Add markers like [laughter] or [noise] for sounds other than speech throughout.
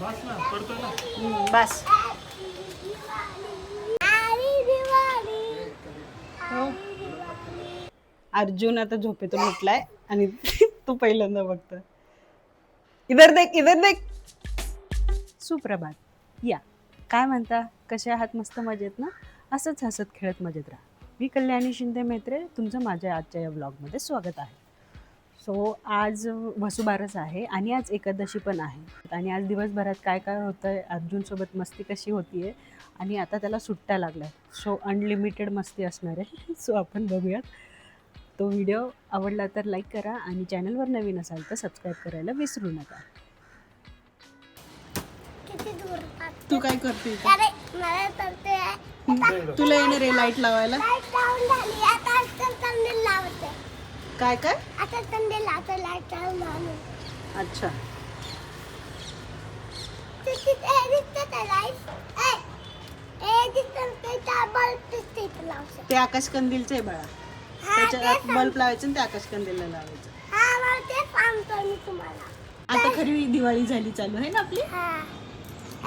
बस ना पडतो ना. हम्म, बस. हो अर्जुन आता झोपेतून उठलाय आणि तू पहिल्यांदा बघत. इधर देख इधर देख. सुप्रभात. या. काय म्हणता? कसे आहात? मस्त मजेत ना? असंच हसत खेळत मजेत राहा. मी कल्याणी शिंदे मेत्रे तुमचं माझ्या आजच्या या ब्लॉगमध्ये स्वागत आहे. सो आज वसुबारस आहे आणि आज एकादशी पण आहे. आणि आज दिवसभरात काय काय होतं आहे अर्जुनसोबत मस्ती कशी होती आहे आणि आता त्याला सुट्ट्या लागल्या सो अनलिमिटेड मस्ती असणार आहे. [laughs] सो आपण बघूयात. तो व्हिडिओ आवडला तर लाईक करा आणि चॅनलवर नवीन असाल तर सबस्क्राईब करायला विसरू नका. किती दूर तू काय करते? अरे मला करते तुला येणार आहे लाइट लावायला? काय काय? आता तंदील लावते लाइट लावून झाली अच्छा. ते आकाश कंदीलचं आहे बाळा. हा त्याच्यात बल्ब लावायचं आणि ते आकाश कंदीलला लावायचं. हा मला ते सांगतो मी तुम्हाला. आता खरी दिवाळी झाली चालू आहे ना आपली? हा.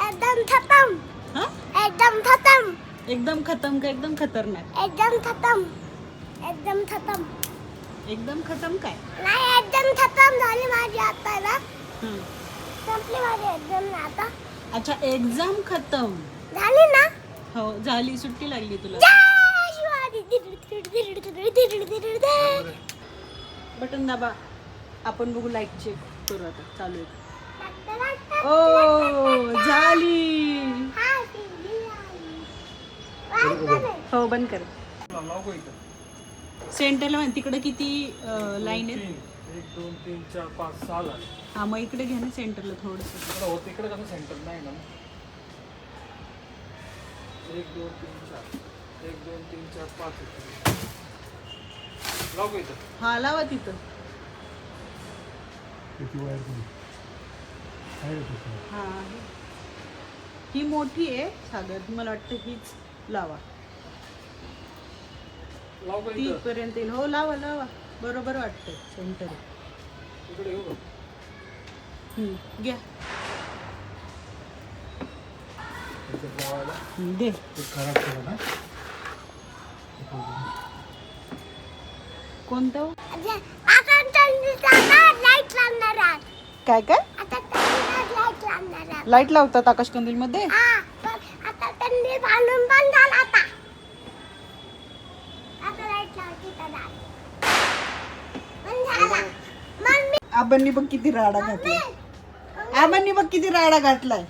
एकदम खतम. हा? एकदम खतम. एकदम खतम का एकदम खतरनाक? एकदम खतम. एकदम खतम. एकदम खतम काय? नाही एकदम खतम झाली माझी आता ना. हं. संपली माझी एकदम आता. अच्छा एक्झाम खतम. झाली ना? हो झाली. सुट्टी लागली तुला. जय शिवाजी. बटन दाबा. आपण बघू लाइट चेक करू आता. चालू आहे. ओ झाली. हा. हो बंद कर. लाव गो इथं. सेंटरला तिकडे किती लाईन आहेत? तीन एक दोन तीन चार पाच सहा झाले हा मग इकडे घ्या ना सेंटरला थोडस. इकडे होत इकडे कसं सेंटर नाही ना? एक दोन तीन चार. एक दोन तीन चार पाच. लाव इथं. हा लावा तिथं. किती वायर हा आहे. ही मोठी आहे सागर. मला वाटतं हीच लावा. लाव गो ती इथं? पर्यंत येईल. हो लावा लावा. बरोबर वाटतंय. सेंटर इकडे येऊ गं. घ्या. दे. कोणतं. काय काय. लाइट लावतात आकाश कंदील मध्ये हा, पण आता तंदीर बांधून पण झाला आता आता लाइट लावते त्याला. पण झाला. मग मी- आबांनी बघ किती राडा घातलाय. आबांनी बघ किती राडा घातलाय.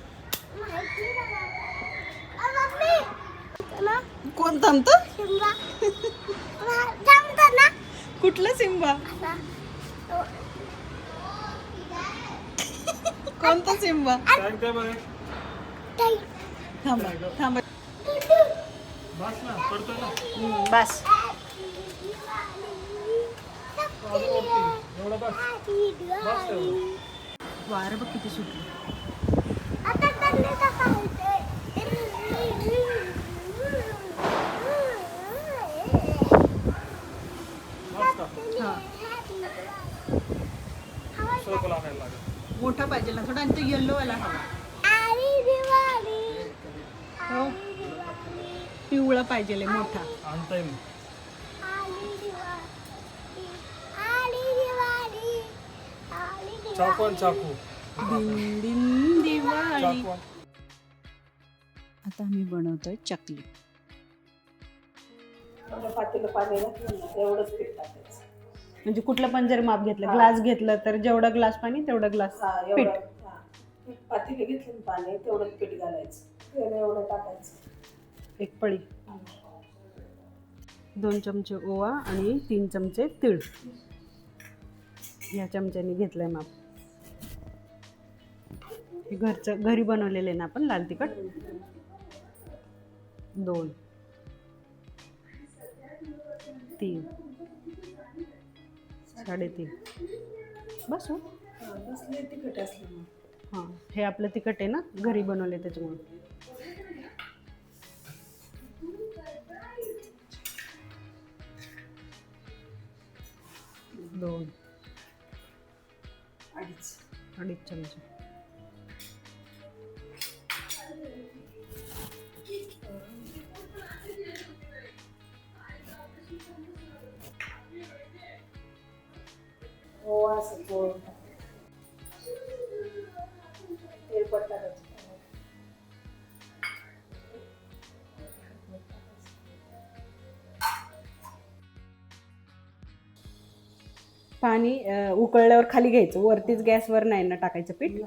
कोण थांबत? कुठलं. तो- कोणता ताई. थांबा थांबा. बस. बस. बस Diwali. वार बघ किती सुटली मोठा पाहिजे ना थोडा आणि तो येल्लो वाला हवा. हो. पिवळा पाहिजे मोठा आणताय मी आली दिवाळी आली दिवाळी आली चाकू चाकू दिवाळी. आता आम्ही बनवतोय चकली. पातेलं पाणी एवढंच पीठ टाकायचं. म्हणजे कुठलं पण जर माप घेतलं ग्लास घेतलं तर जेवढा ग्लास पाणी तेवढा ग्लास पीठ. पातेले घेतलं पाणी तेवढं पीठ घालायचं. तेल एवढं टाकायचं. एक पळी. दोन चमचे ओवा आणि तीन चमचे तीळ. ह्या चमच्याने घेतलंय माप. हे घरचं घरी बनवलेले ना आपण लाल तिखट? दोन. तीन. साडेतीन. बस हो. तिखट असलं हां हे आपलं तिखट आहे ना घरी बनवले त्याच्यामुळे. दोन. अडीच. अडीच चमचे. हो असं चोळून टाकायचं पाणी उकळल्यावर खाली घ्यायचं. वरतीच गॅसवर नाही ना टाकायचं पीठ.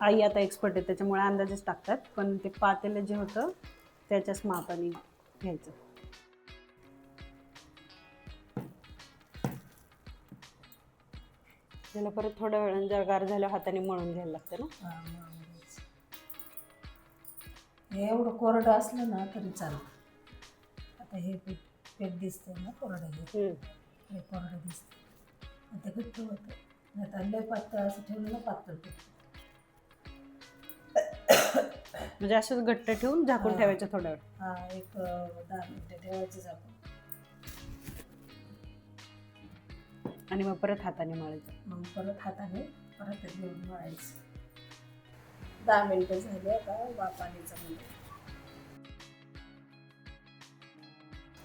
आई आता एक्सपर्ट आहे त्याच्यामुळे अंदाजेच टाकतात. पण ते पातेलं जे होतं त्याच्याच मापाने घ्यायचं. त्याला परत थोड्या वेळाने जर गार झाल्यावर हाताने मळून घ्यायला लागतं ना. हा. हे एवढं कोरडं असलं ना तरी चालतं. आता हे पीठ पीठ दिसतंय ना कोरडं हे. हम्म. हे कोरडं दिसतं आता घट्ट होतं. नाही तर लय पातळ असं ठेवलं ना पातळ पीठ. म्हणजे असंच घट्ट ठेवून झाकून हा. ठेवायचं थोड्या वेळ. हा एक अं, दहा मिनिटं ठेवायचं झाकून. आणि मग परत हाताने मळायचं. मग परत हाताने परत घेऊन मळायचं. दहा मिनिटं झाली आता वापाणीचं म्हणजे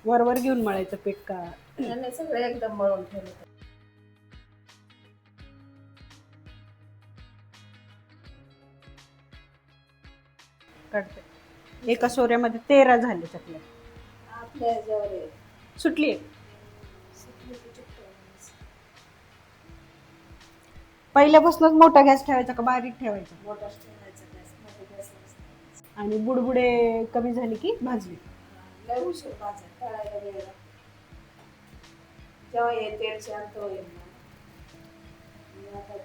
वरवर घेऊन मळायचं पीठ का? त्याने सगळे एकदम मळून ठेवलं. काढते. एका सोऱ्यामध्ये तेरा झाले चकल्या. आपल्या ह्याच्यावर आहे. सुटली आहे? पहिल्यापासूनच मोठा गॅस ठेवायचा का बारीक ठेवायचा मोठाच ठेवायचा गॅस मोठा गॅस नसतो. आणि बुडबुडे कमी झाली की भाजली लय उशीर भाजायला तळायला वेळ लागतो. जेव्हा हे तेल शांत होईल ना आणि आता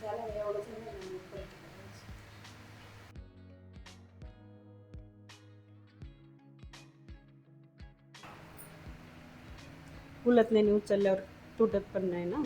त्याला एवढं झालं ना मग परत करायचं. उलत नाही उचलल्यावर तुटत पण नाही ना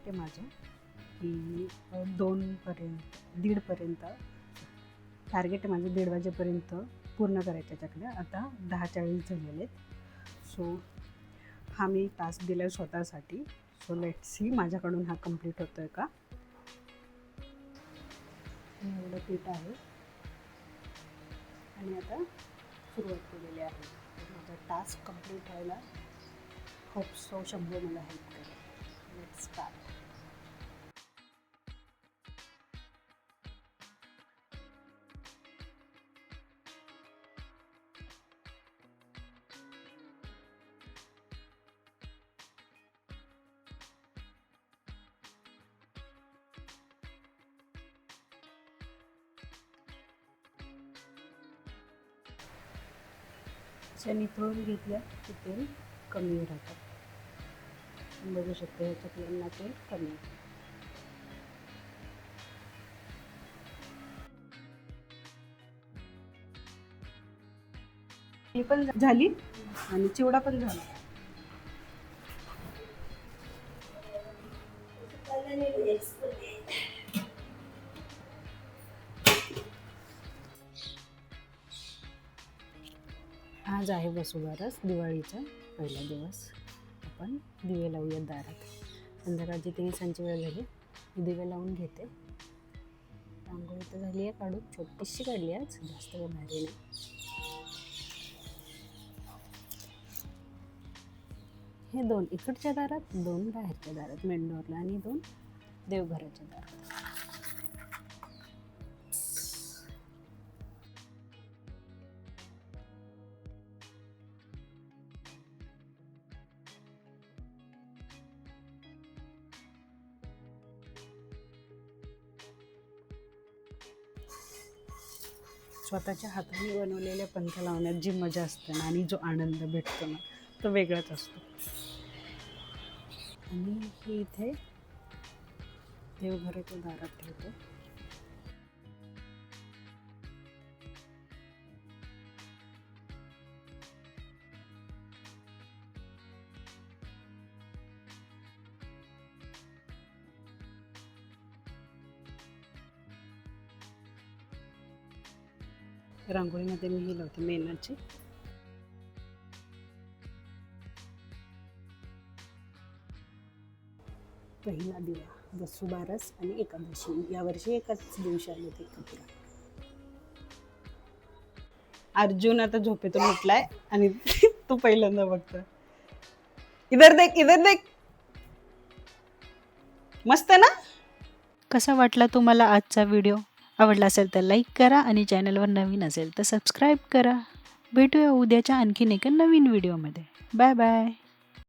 टार्गेट आहे माझं की दोनपर्यंत दीडपर्यंत टार्गेट आहे माझं दीड वाजेपर्यंत पूर्ण करायच्या त्याच्याकडे. आता दहा चाळीस झालेले आहेत. सो हा मी टास्क दिला आहे स्वतःसाठी. सो लेट सी माझ्याकडून हा कंप्लीट होतो आहे का एवढं पीठ आहे. आणि आता सुरुवात केलेली आहे. माझा टास्क कंप्लीट व्हायला होप सो शंभर मला हेल्प करेल लेट स्टार्ट अशा निथळून घेतल्या की तेल कमी राहतात बघू शकतो ह्याच्यात चकल्यांना तेल कमी पण झाली आणि चिवडा पण झाला. आज आहे वसुबारस दिवाळीचा पहिला दिवस. आपण दिवे लावूया दारात. संध्याकाळची तिने सांची वेळ झाली मी दिवे लावून घेते. रांगोळी तर झाली आहे काढून छोटीशी काढली आज जास्त वेळ भारी नाही. हे दोन इकडच्या दारात दोन बाहेरच्या दारात मेंढोरला आणि दोन देवघराच्या दारात. स्वतःच्या हाताने बनवलेल्या पंथ लावण्यात जी मजा असते ना आणि जो आनंद भेटतो ना तो वेगळाच असतो. आणि हे इथे देवघराच्या दारात ठेवतो. रांगोळीमध्ये मी ही लावते मेनाची. पहिला दिवा वसुबारस आणि एकादशी. यावर्षी एकाच दिवशी आले ते एकत्र अर्जुन आता झोपेतून उठलाय आणि [laughs] तो पहिल्यांदा बघतो इधर देख इधर देख. मस्त ना? कसा वाटला तुम्हाला आजचा व्हिडिओ आवडला असेल तर लाईक करा आणि चॅनलवर नवीन असेल तर सबस्क्राईब करा. भेटूया उद्याच्या आणखीन एका नवीन व्हिडिओमध्ये बाय बाय